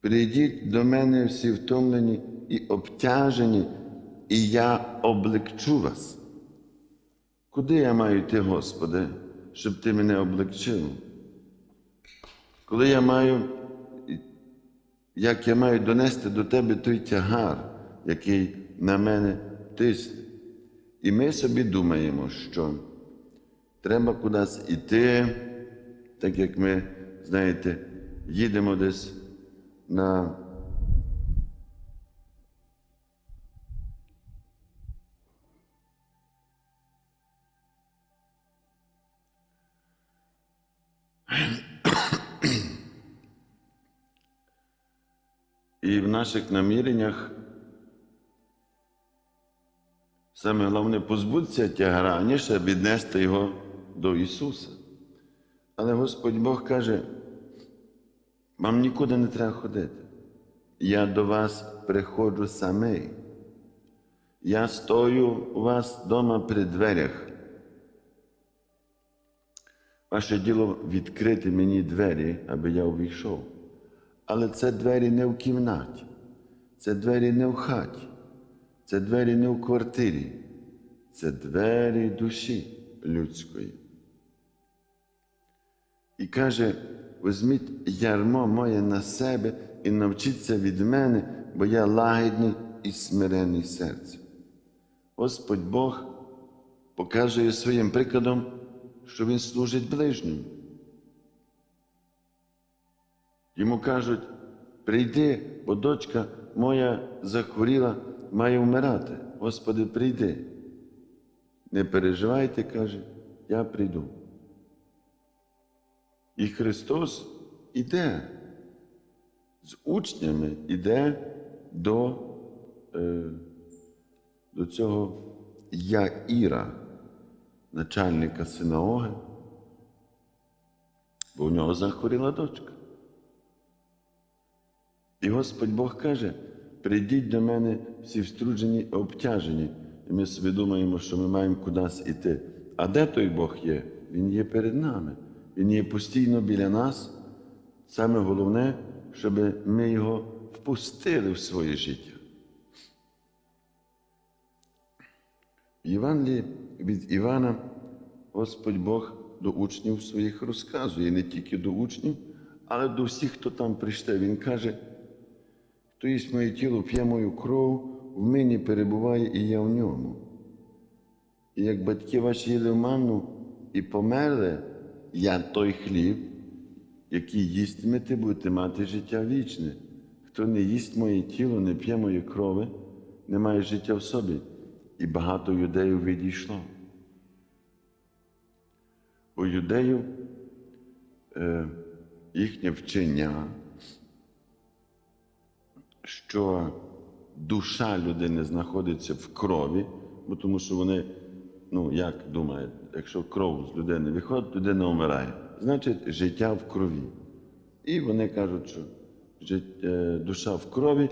Прийдіть до мене всі втомлені і обтяжені, і я облегчу вас. Куди я маю йти, Господи, щоб Ти мене облегчив? Коли я маю, як я маю донести до Тебе той тягар, який на мене тисне. І ми собі думаємо, що треба кудись іти, так як ми, знаєте, їдемо десь на І в наших наміреннях саме головне позбутися тягара, ніж віднести його до Ісуса. Але Господь Бог каже, вам нікуди не треба ходити. Я до вас приходжу самий. Я стою у вас вдома при дверях. Ваше діло відкрити мені двері, аби я увійшов. Але це двері не в кімнаті, це двері не в хаті, це двері не в квартирі, це двері душі людської. І каже: візьміть ярмо моє на себе і навчіться від мене, бо я лагідний і смирений серцем. Господь Бог показує своїм прикладом, що Він служить ближнім. Йому кажуть, прийди, бо дочка моя захворіла, має вмирати. Господи, прийди. Не переживайте, каже, я прийду. І Христос іде з учнями, іде до, е, до цього Яїра, начальника синагоги, бо у нього захворіла дочка. І Господь Бог каже: прийдіть до мене всі вструджені і обтяжені. І ми собі думаємо, що ми маємо кудись іти. А де той Бог є? Він є перед нами. Він є постійно біля нас. Саме головне, щоб ми його впустили в своє життя. В Євангелії від Івана Господь Бог до учнів своїх розказує, не тільки до учнів, але до всіх, хто там прийшли. Він каже, хто їсть моє тіло, п'є мою кров, в мені перебуває і я в ньому. І як батьки ваші їли в манну і померли, я той хліб, який їстимете, будете мати життя вічне. Хто не їсть моє тіло, не п'є мої крови, не має життя в собі. І багато юдеїв відійшло. У юдеїв е, їхнє вчення, що душа людини знаходиться в крові, бо тому що вони, ну як думають, якщо кров з людини виходить, людина вмирає. Значить, життя в крові. І вони кажуть, що е, душа в крові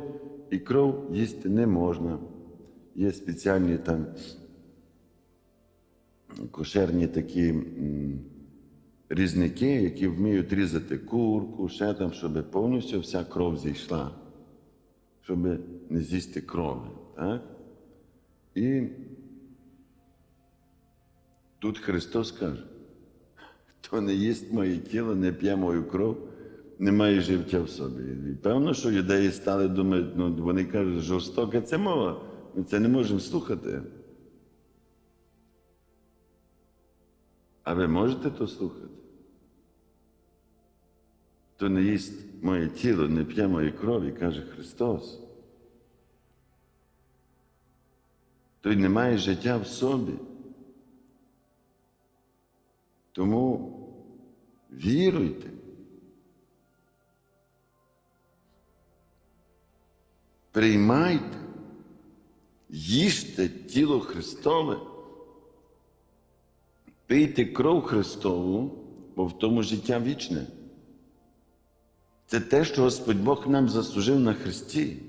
і кров їсти не можна. Є спеціальні там кошерні такі різники, які вміють різати курку, ще там, щоб повністю вся кров зійшла, щоб не з'їсти крови. Так? І тут Христос каже, хто не їсть моє тіло, не п'є мою кров, не має життя в собі. І певно, що юдеї стали думати, ну вони кажуть, жорстока це мова, ми це не можемо слухати. А ви можете то слухати? Хто не їсть моє тіло, не п'є моєї крові, каже Христос. Той не має життя в собі. Тому віруйте. Приймайте, їжте тіло Христове, пийте кров Христову, бо в тому життя вічне. Це те, що Господь Бог нам заслужив на Христі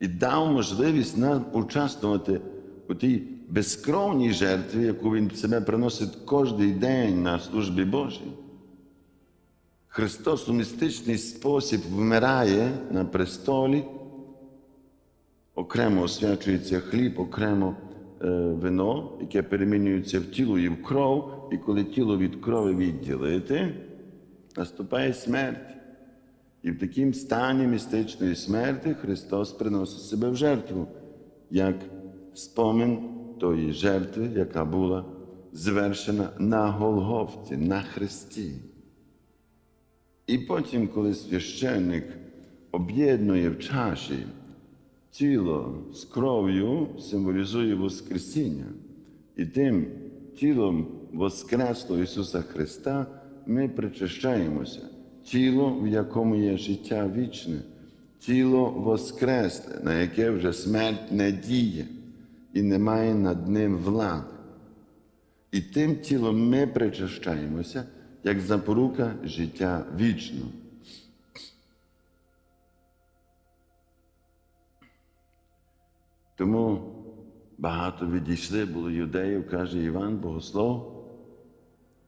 і дав можливість нам участвувати у тій безкровній жертві, яку Він себе приносить кожен день на службі Божій. Христос у містичний спосіб вмирає на престолі, окремо освячується хліб, окремо е, вино, яке перемінюється в тіло і в кров, і коли тіло від крови відділити, наступає смерть. І в такому стані містичної смерті Христос приносить себе в жертву, як спомин тої жертви, яка була звершена на Голгофті, на Христі. І потім, коли священник об'єднує в чаші тіло з кров'ю, символізує Воскресіння. І тим тілом Воскреслого Ісуса Христа ми причащаємося. Тіло, в якому є життя вічне, тіло Воскресле, на яке вже смерть не діє і не має над ним влади. І тим тілом ми причащаємося, як запорука життя вічного. Тому багато відійшли було юдеїв, каже Іван Богослов.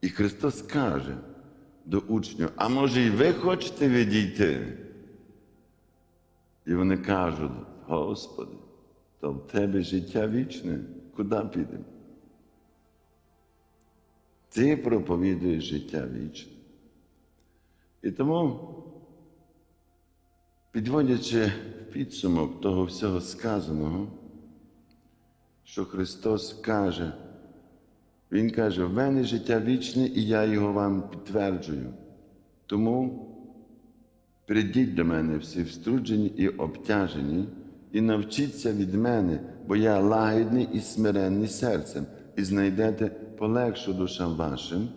І Христос каже до учнів, а може і ви хочете відійти? І вони кажуть, Господи, то в тебе життя вічне, куди підемо? Ти проповідуєш життя вічне. І тому, підводячи підсумок того всього сказаного, що Христос каже, Він каже, в мене життя вічне, і я його вам підтверджую. Тому прийдіть до мене всі вструджені і обтяжені, і навчіться від мене, бо я лагідний і смиренний серцем, і знайдете полегшу душам вашим,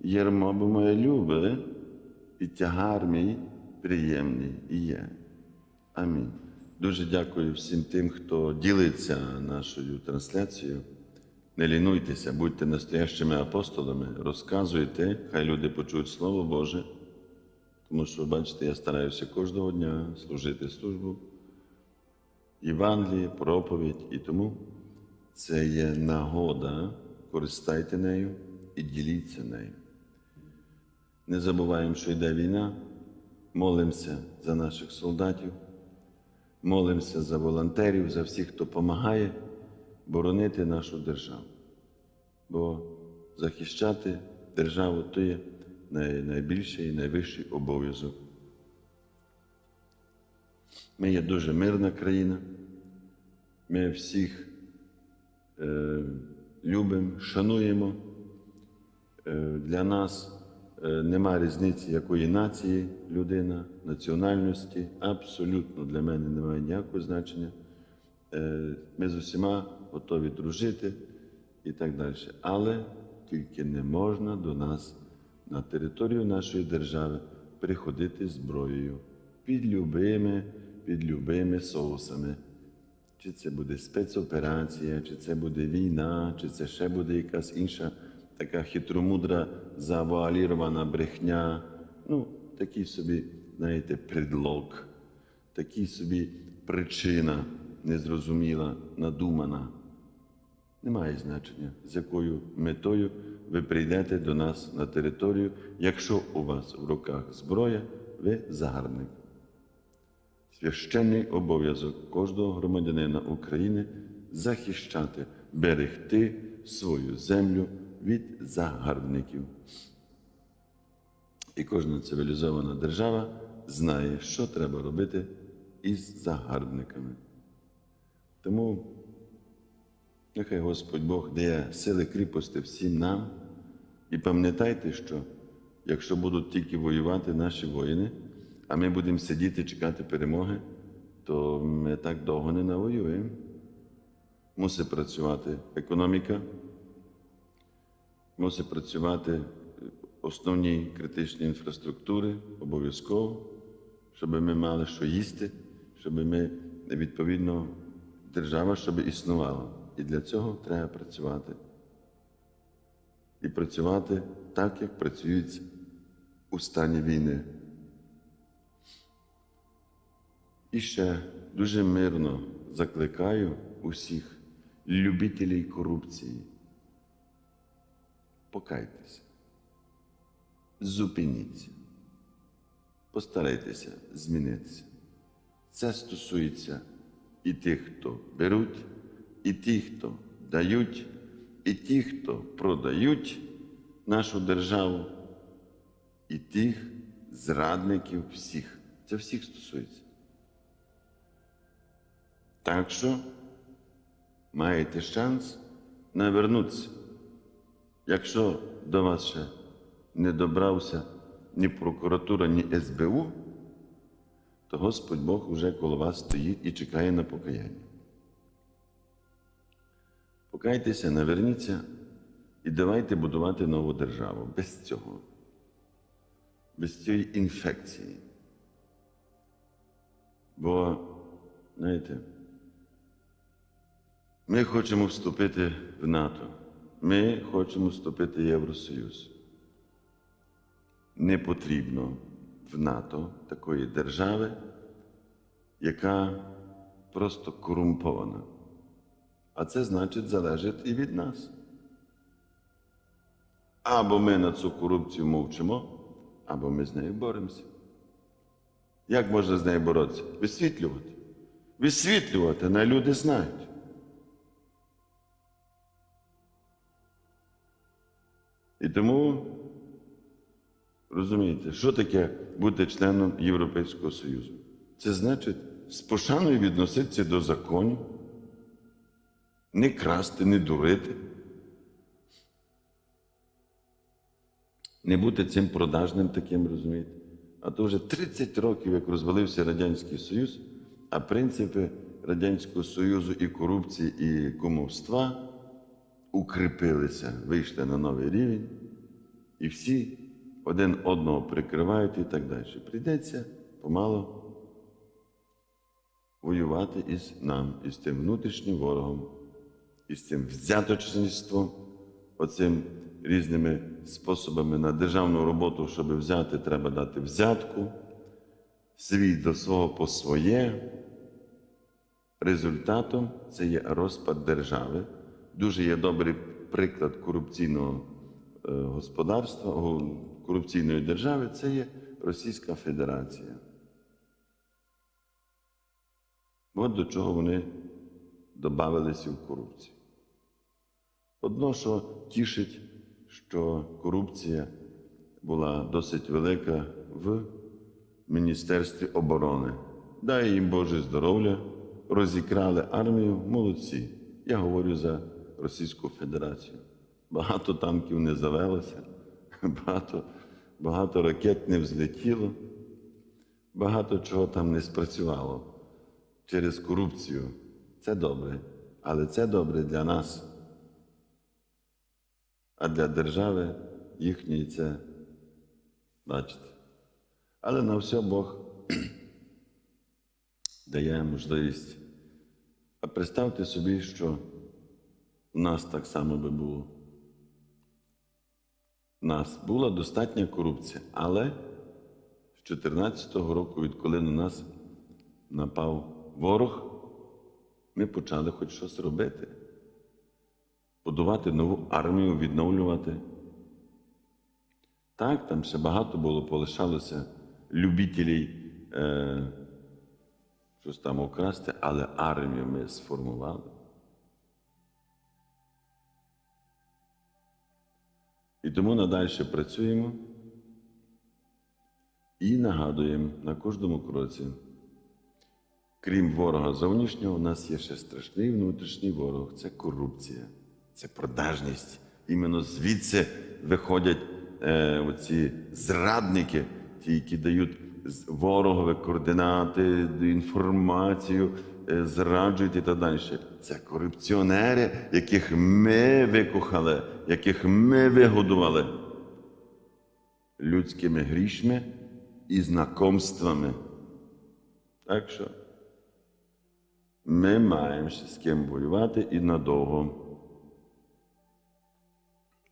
єрмо бо моє любе, і тягар мій приємний і є. Амінь. Дуже дякую всім тим, хто ділиться нашою трансляцією. Не лінуйтеся, будьте настоящими апостолами, розказуйте, хай люди почують Слово Боже. Тому що, бачите, я стараюся кожного дня служити службу, Євангеліє, проповідь, і тому це є нагода, користайте нею і діліться нею. Не забуваємо, що йде війна, молимося за наших солдатів, молимося за волонтерів, за всіх, хто допомагає боронити нашу державу. Бо захищати державу то є найбільший і найвищий обов'язок. Ми є дуже мирна країна, ми всіх е, любимо, шануємо. Е, для нас е, нема різниці, якої нації людина, національності. Абсолютно для мене немає ніякого значення. Е, ми з усіма готові дружити і так далі. Але тільки не можна до нас на територію нашої держави приходити зброєю під любими, під любими соусами. Чи це буде спецоперація, чи це буде війна, чи це ще буде якась інша така хитромудра завуалірована брехня. Ну, такий собі, знаєте, предлог, такий собі причина незрозуміла, надумана. Немає значення, з якою метою ви прийдете до нас на територію, якщо у вас в руках зброя, ви загарбник. Священний обов'язок кожного громадянина України захищати, берегти свою землю від загарбників. І кожна цивілізована держава знає, що треба робити із загарбниками. Тому нехай Господь Бог дає сили кріпості всім нам. І пам'ятайте, що якщо будуть тільки воювати наші воїни, а ми будемо сидіти чекати перемоги, то ми так довго не навоюємо. Мусить працювати економіка, мусить працювати основні критичні інфраструктури обов'язково, щоб ми мали що їсти, щоб ми відповідно держава щоб існувала. І для цього треба працювати. І працювати так, як працюють у стані війни. І ще дуже мирно закликаю усіх любителів корупції. Покайтеся, зупиніться, постарайтеся змінитися. Це стосується і тих, хто беруть, і тих, хто дають, і тих, хто продають нашу державу, і тих зрадників всіх. Це всіх стосується. Так що маєте шанс навернутися. Якщо до вас ще не добрався ні прокуратура, ні СБУ, то Господь Бог уже коло вас стоїть і чекає на покаяння. Покайтеся, наверніться і давайте будувати нову державу без цього, без цієї інфекції. Бо, знаєте, ми хочемо вступити в НАТО. Ми хочемо вступити в Євросоюз. Не потрібно в НАТО такої держави, яка просто корумпована. А це значить залежить і від нас. Або ми на цю корупцію мовчимо, або ми з нею боремося. Як можна з нею боротися? Висвітлювати. Висвітлювати, на люди знають. І тому розумієте, що таке бути членом Європейського Союзу? Це значить з пошаною відноситися до законів, не красти, не дурити, не бути цим продажним таким, розумієте? А то вже 30 років, як розвалився Радянський Союз, а принципи Радянського Союзу і корупції, і кумовства укріпилися, вийшли на новий рівень, і всі один одного прикривають і так далі. Прийдеться помало воювати із нам, із тим внутрішнім ворогом, із цим взяточництвом, оцим різними способами на державну роботу, щоб взяти, треба дати взятку, свій до свого по своє. Результатом це є розпад держави. Дуже є добрий приклад корупційного е, господарства, корупційної держави це є Російська Федерація. От до чого вони додавалися в корупцію. Одно, що тішить, що корупція була досить велика в Міністерстві оборони. Дай їм Боже здоров'я, розікрали армію, молодці. Я говорю за Російську Федерацію. Багато танків не завелося, багато, багато ракет не взлетіло, багато чого там не спрацювало через корупцію. Це добре, але це добре для нас. А для держави їхньої це бачите. Але на все Бог дає можливість. А представте собі, що нас так само би було. Нас була достатня корупція, але з 2014 року, відколи на нас напав ворог, ми почали хоч щось робити. Будувати нову армію, відновлювати. Так, там ще багато було, полишалося любителів е, щось там украсти, але армію ми сформували. І тому надальше працюємо і нагадуємо на кожному кроці. Крім ворога зовнішнього, у нас є ще страшний внутрішній ворог це корупція, це продажність. Іменно звідси виходять е, оці зрадники, ті, які дають ворогові координати, інформацію, зраджують і так далі. Це корупціонери, яких ми викохали, яких ми вигодували людськими грішми і знакомствами. Так що ми маємо з ким воювати і надовго.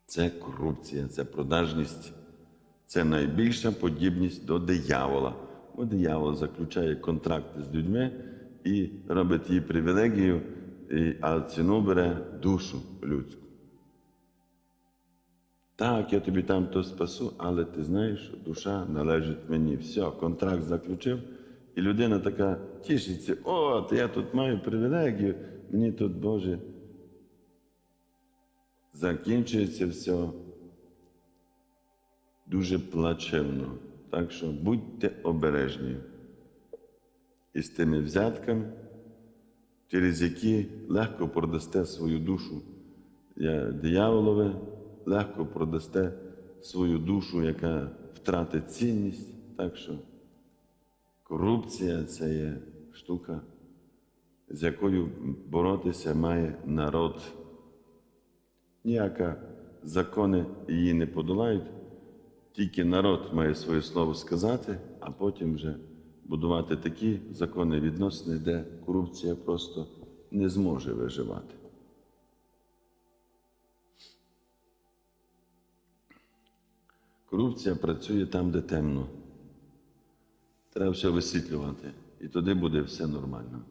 Це корупція, це продажність, це найбільша подібність до диявола. Бо диявол заключає контракти з людьми і робить їй привілегію, а ціну бере душу людську. Так, я тобі там то спасу, але ти знаєш, душа належить мені. Все, контракт заключив, і людина така тішиться, от я тут маю привілегію, мені тут, Боже, закінчується все дуже плачевно. Так що будьте обережні із тими взятками, через які легко продасте свою душу дияволове, легко продасте свою душу, яка втратить цінність. Так що корупція це є штука, з якою боротися має народ. Ніяка закони її не подолають, тільки народ має своє слово сказати, а потім вже будувати такі закони відносини, де корупція просто не зможе виживати. Корупція працює там, де темно. Треба все висвітлювати, і тоді буде все нормально.